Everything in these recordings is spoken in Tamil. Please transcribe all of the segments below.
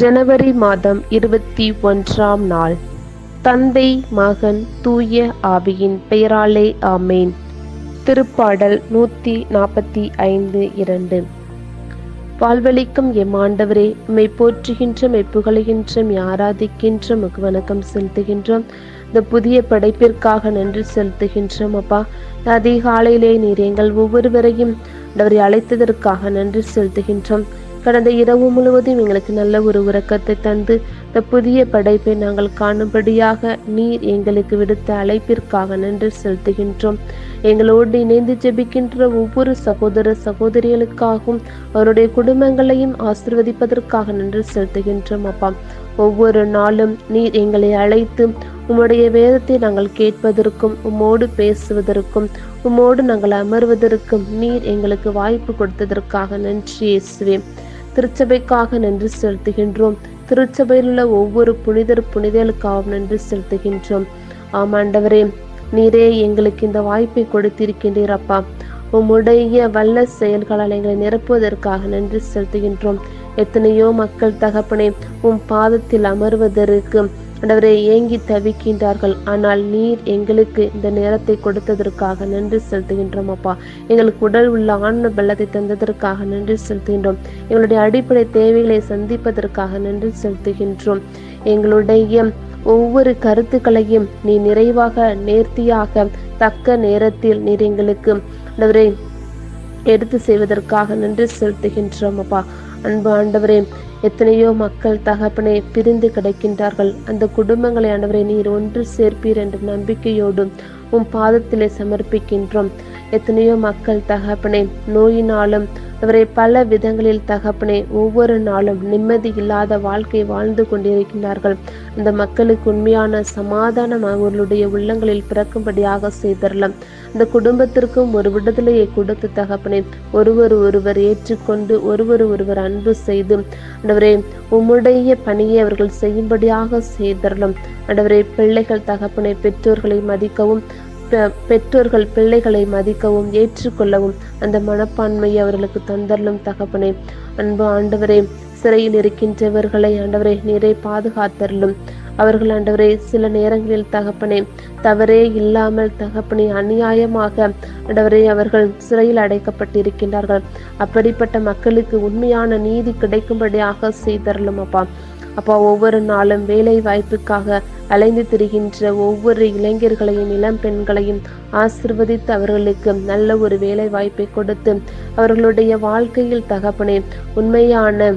ஜனவரி மாதம் இருபத்தி ஒன்றாம் நாள். தந்தை மகன் தூய ஆவியின் பெயராலே ஆமேன். திருப்பாடல் நூற்றி நாற்பத்தி ஐந்து இரண்டு. வாழ்வளிக்கும் எம்மாண்டவரே உம்மை போற்றுகின்ற மெப்புகழுகின்ற ஆராதிக்கின்ற முக வணக்கம் செலுத்துகின்றோம். இந்த புதிய படைப்பிற்காக நன்றி செலுத்துகின்றோம் அப்பா. அதிகாலையிலே நீர் எங்கள் ஒவ்வொருவரையும் அவரை அழைத்ததற்காக நன்றி செலுத்துகின்றோம். கடந்த இரவு முழுவதும் எங்களுக்கு நல்ல ஒரு உறக்கத்தை தந்து இந்த புதிய படைப்பை நாங்கள் காணும்படியாக நீர் எங்களுக்கு விடுத்த அழைப்பிற்காக நன்றி செலுத்துகின்றோம். எங்களோடு இணைந்து ஜெபிக்கின்ற ஒவ்வொரு சகோதர சகோதரிகளுக்காகவும் அவருடைய குடும்பங்களையும் ஆசிர்வதிப்பதற்காக நன்றி செலுத்துகின்றோம் அப்பா. ஒவ்வொரு நாளும் நீர் எங்களை அழைத்து உம்முடைய வேதத்தை நாங்கள் கேட்பதற்கும் உம்மோடு பேசுவதற்கும் உம்மோடு நாங்கள் அமர்வதற்கும் நீர் எங்களுக்கு வாய்ப்பு கொடுத்ததற்காக நன்றி இயேசுவேன் திருச்சபைக்காக நன்றி செலுத்துகின்றோம். திருச்சபையில் உள்ள ஒவ்வொரு புனிதர் புனிதர்களுக்காகவும் நன்றி செலுத்துகின்றோம். ஆமாண்டவரே நீரே எங்களுக்கு இந்த வாய்ப்பை கொடுத்திருக்கின்றீர் அப்பா. உம்முடைய வல்ல செயல்களால் எங்களை நிரப்புவதற்காக நன்றி செலுத்துகின்றோம். எத்தனையோ மக்கள் தகப்பனே உம் பாதத்தில் அமர்வதற்கு ஆண்டவரை ஏங்கி தவிக்கின்றார்கள். ஆனால் நீர் எங்களுக்கு இந்த நேரத்தை கொடுத்ததற்காக நன்றி செலுத்துகின்றோம் அப்பா. எங்களுக்கு உடல் உள்ள ஆன்ம பலத்தை தந்ததற்காக நன்றி செலுத்துகின்றோம். எங்களுடைய அடிப்படை தேவைகளை சந்திப்பதற்காக நன்றி செலுத்துகின்றோம். எங்களுடைய ஒவ்வொரு கருத்துக்களையும் நீ நிறைவாக நேர்த்தியாக தக்க நேரத்தில் நீர் எங்களுக்கு ஆண்டவரை எடுத்து செய்வதற்காக நன்றி செலுத்துகின்றோம் அப்பா. அன்பு ஆண்டவரே எத்தனையோ மக்கள் தகப்பனை பிரிந்து கிடக்கின்றார்கள். அந்த குடும்பங்களை ஆண்டவரை நீர் ஒன்று சேர்ப்பீர் என்ற நம்பிக்கையோடும் உன் பாதத்திலே சமர்ப்பிக்கின்றோம். எத்தனையோ மக்கள் தகப்பனை நோயினாலும் அவரை பல விதங்களில் தகப்பனை ஒவ்வொரு நாளும் நிம்மதி இல்லாத வாழ்க்கை வாழ்ந்து கொண்டிருக்கின்றார்கள். அந்த மக்களுக்கு உண்மையான சமாதானம் அவர்களுடைய உள்ளங்களில் பிறக்கும்படியாக செய்தரலாம். அந்த குடும்பத்திற்கும் ஒரு விடுதலையை கொடுத்து தகப்பனை ஒருவர் ஒருவர் ஏற்றுக்கொண்டு ஒருவர் ஒருவர் அன்பு செய்து ஆண்டவரே உம்முடைய பணியை அவர்கள் செய்யும்படியாக செய்தரலும். ஆண்டவரே பிள்ளைகள் தகப்பனை பெற்றோர்களை மதிக்கவும் பெற்றோர்கள் பிள்ளைகளை மதிக்கவும் ஏற்றுக்கொள்ளவும் அந்த மனப்பான்மையை அவர்களுக்கு தந்தரலும் தகப்பனே. அன்பு ஆண்டவரே சிறையில் இருக்கின்றவர்களை ஆண்டவரே நீரை பாதுகாத்தரலும். அவர்கள் ஆண்டவரே சில நேரங்களில் தகப்பனே தவறே இல்லாமல் தகப்பனே அநியாயமாக ஆண்டவரே அவர்கள் சிறையில் அடைக்கப்பட்டிருக்கின்றார்கள். அப்படிப்பட்ட மக்களுக்கு உண்மையான நீதி கிடைக்கும்படியாக செய்தரலும் அப்பா. அப்பா ஒவ்வொரு நாளும் வேலை வாய்ப்புக்காக அலைந்து திரிகின்ற ஒவ்வொரு இளைஞர்களையும் இளம் பெண்களையும் ஆசிர்வதித்து அவர்களுக்கு நல்ல ஒரு வேலை வாய்ப்பை கொடுத்து அவர்களுடைய வாழ்க்கையில் தகப்பனே உண்மையான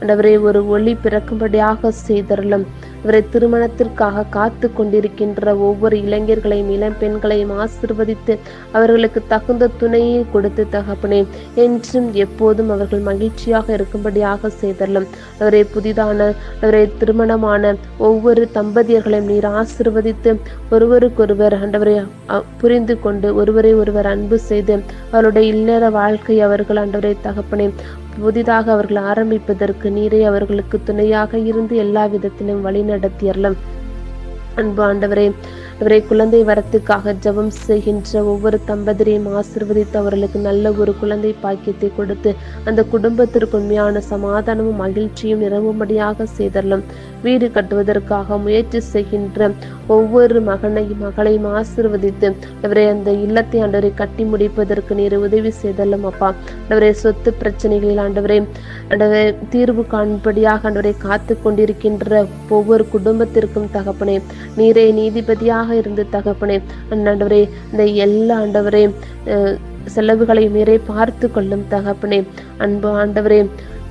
ஆண்டவரை ஒரு ஒளி பிறக்கும்படியாக செய்தரலும். அவரை திருமணத்திற்காக காத்து கொண்டிருக்கின்ற ஒவ்வொரு இளைஞர்களையும் இளம் பெண்களையும் ஆசிர்வதித்து அவர்களுக்கு தகுந்த துணையை கொடுத்து தகப்பனே என்றும் எப்போதும் அவர்கள் மகிழ்ச்சியாக இருக்கும்படியாக செய்தரலும். அவரை புதிதான அவரை திருமணமான ஒவ்வொரு தம்பதியர்களையும் நீர் ஆசிர்வதித்து ஒருவருக்கொருவர் ஆண்டவரை புரிந்து கொண்டு ஒருவரை ஒருவர் அன்பு செய்து அவருடைய இல்லற வாழ்க்கை அவர்கள் ஆண்டவரை தகப்பனே புதிதாக அவர்கள் ஆரம்பிப்பதற்கு நீரே அவர்களுக்கு துணையாக இருந்து எல்லா விதத்திலும் வழி நடத்தியறலாம் அன்பு ஆண்டவரே இவரை குழந்தை வரத்துக்காக ஜெபம் செய்கின்ற ஒவ்வொரு தம்பதியையும் ஆசிர்வதித்து அவர்களுக்கு நல்ல ஒரு குழந்தை பாக்கியத்தை கொடுத்து அந்த குடும்பத்திற்கு உண்மையான சமாதானமும் மகிழ்ச்சியும் நிரம்பும்படியாக செய்தரலும். வீடு கட்டுவதற்காக முயற்சி செய்கின்ற ஒவ்வொரு மகனையும் மகளையும் ஆசிர்வதித்து அவரை அந்த இல்லத்தை ஆண்டவரை கட்டி முடிப்பதற்கு நீர் உதவி செய்தலும் அப்பா. ஆண்டவரை சொத்து பிரச்சனைகளில் ஆண்டவரை ஆண்டவரை தீர்வு காண்படியாக ஆண்டவரை காத்து கொண்டிருக்கின்ற ஒவ்வொரு குடும்பத்திற்கும் தகப்பனே நீரை நீதிபதியாக இருந்து தகப்பனே. அண்ணாண்டவரே இந்த எல்லா ஆண்டவரே செலவுகளை மீறே பார்த்து கொள்ளும் தகப்பனே. அன்பு ஆண்டவரே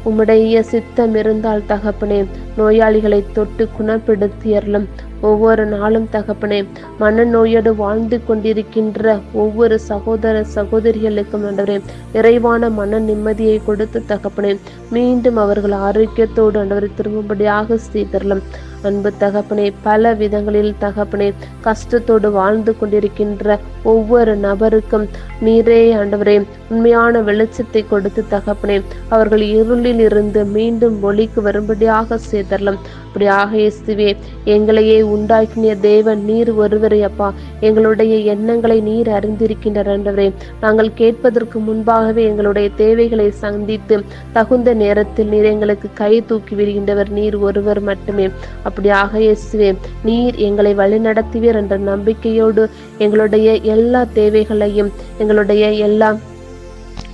உம்முடைய சித்தம் இருந்தால் தகப்பனே நோயாளிகளை தொட்டு குணப்படுத்தியறலும் ஒவ்வொரு நாளும் தகப்பனே மனநோயோடு வாழ்ந்து கொண்டிருக்கின்ற ஒவ்வொரு சகோதர சகோதரிகளுக்கும் ஆண்டவரே நிறைவான மன நிம்மதியை கொடுத்து தகப்பனே மீண்டும் அவர்கள் ஆரோக்கியத்தோடு ஆண்டவரை திரும்பும்படியாக செய்தரலாம் அன்பு தகப்பனே பல விதங்களில் தகப்பனே கஷ்டத்தோடு வாழ்ந்து கொண்டிருக்கின்ற ஒவ்வொரு நபருக்கும் நீரே ஆண்டவரே உண்மையான வெளிச்சத்தை கொடுத்து தகப்பனே அவர்கள் இருளில் இருந்து மீண்டும் ஒளிக்கு வரும்படியாக செய்தரலாம் அப்படியாக இயேசுவே எங்களையே உண்டாக்கின தேவன் நீர் ஒருவரே அப்பா. எங்களுடைய எண்ணங்களை நீர் அறிந்திருக்கின்ற ஆண்டவரே நாங்கள் கேட்பதற்கு முன்பாகவே எங்களுடைய தேவைகளை சந்தித்து தகுந்த நேரத்தில் நீர் எங்களுக்கு கை தூக்கி விடுகின்றவர். நீர் ஒருவர் மட்டுமே. அப்படியாக இயேசுவே நீர் எங்களை வழிநடத்துவீர் என்ற நம்பிக்கையோடு எங்களுடைய எல்லா தேவைகளையும் எங்களுடைய எல்லா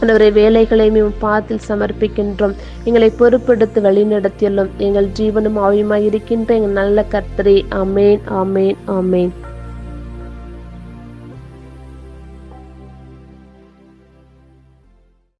ஆண்டவரை வேலைகளையும் உம் பாத்தில் சமர்ப்பிக்கின்றோம். எங்களை பொறுப்பெடுத்து வழிநடத்தியுள்ளோம். எங்கள் ஜீவனும் ஆவியுமாய் இருக்கின்ற எங்கள் நல்ல கர்த்தரே. அமேன் அமேன் ஆமேன்.